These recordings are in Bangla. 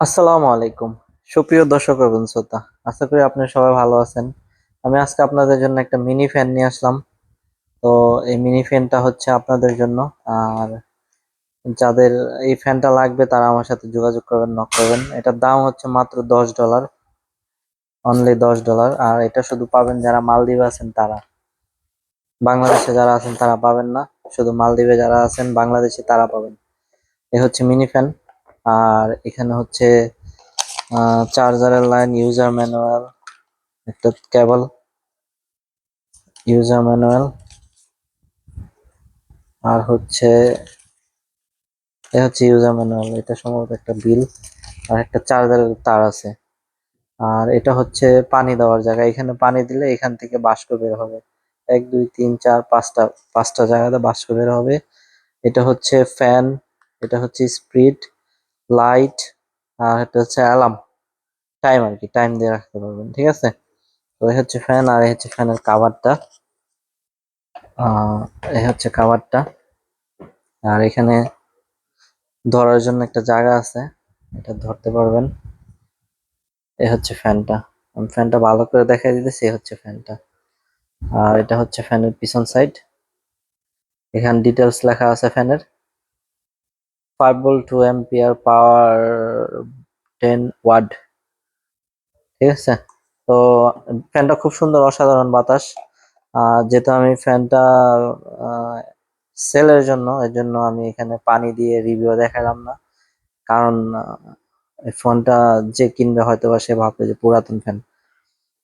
আসসালামু আলাইকুম। সুপ্রিয় দর্শক এবং শ্রোতা, আশা করি আপনারা সবাই ভালো আছেন। আমি আজকে আপনাদের জন্য একটা মিনি ফ্যান নিয়ে আসলাম। তো এই মিনি ফ্যানটা হচ্ছে আপনাদের জন্য। আর যাদের এই ফ্যানটা লাগবে, তারা আমার সাথে যোগাযোগ করবেন নক করবেন। এটার দাম হচ্ছে মাত্র দশ ডলার অনলি দশ ডলার আর এটা শুধু পাবেন যারা মালদ্বীপে আছেন, তারা। বাংলাদেশে যারা আছেন, তারা পাবেন না। শুধু মালদ্বীপে যারা আছেন, বাংলাদেশে তারা পাবেন। এ হচ্ছে মিনি ফ্যান আর এখানে হচ্ছে চার্জারের লাইন ইউজার ম্যানুয়াল একটা কেবল ইউজার ম্যানুয়াল আর হচ্ছে, এ হচ্ছে ইউজার ম্যানুয়াল এটা সম্ভবত একটা বিল আর একটা চার্জারের তার আছে। আর এটা হচ্ছে পানি দেওয়ার জায়গা, এখানে পানি দিলে এখান থেকে বাষ্প বের হবে। এক, দুই, তিন, চার, পাঁচটা পাঁচটা জায়গাতে বাষ্প বের হবে। এটা হচ্ছে ফ্যান এটা হচ্ছে স্পিড লাইট, আর এটা হচ্ছে অ্যালার্ম। টাইম আর কি, টাইম দিয়ে রাখতে পারবেন, ঠিক আছে? তো এই হচ্ছে ফ্যান, আর এই হচ্ছে ফ্যানের কাভারটা। এই হচ্ছে কাভারটা। আর এখানে ধরার জন্য একটা জায়গা আছে, এটা ধরতে পারবেন। এই হচ্ছে ফ্যানটা। আমি ফ্যানটা ভালো করে দেখাই দিতেছি, এই হচ্ছে ফ্যানটা। আর এটা হচ্ছে ফ্যানের পিছন সাইড। এখানে ডিটেলস লেখা আছে ফ্যানের। Five volt two ampere power ten watt ঠিক আছে? তো ফ্যানটা খুব সুন্দর, অসাধারণ বাতাস। যেহেতু আমি ফ্যানটা সেলের জন্য, এর জন্য আমি এখানে পানি দিয়ে রিভিউ দেখালাম না। কারণ ফোনটা যে কিনবে হয়তো বা সে ভাববে যে পুরাতন ফ্যান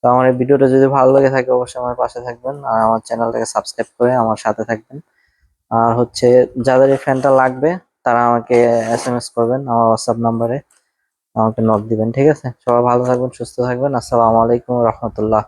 তো আমার এই ভিডিওটা যদি ভালো লাগে থাকে, অবশ্যই আমার পাশে থাকবেন। আর আমার চ্যানেলটাকে সাবস্ক্রাইব করে আমার সাথে থাকবেন। আর হচ্ছে, যাদের এই ফ্যানটা লাগবে তারা আমাকে এস এম এস করবেন আমার হোয়াটসঅ্যাপ নাম্বারে আমাকে নক দিবেন, ঠিক আছে? সবাই ভালো থাকবেন, সুস্থ থাকবেন। আসসালামু আলাইকুম রহমতুল্লাহ।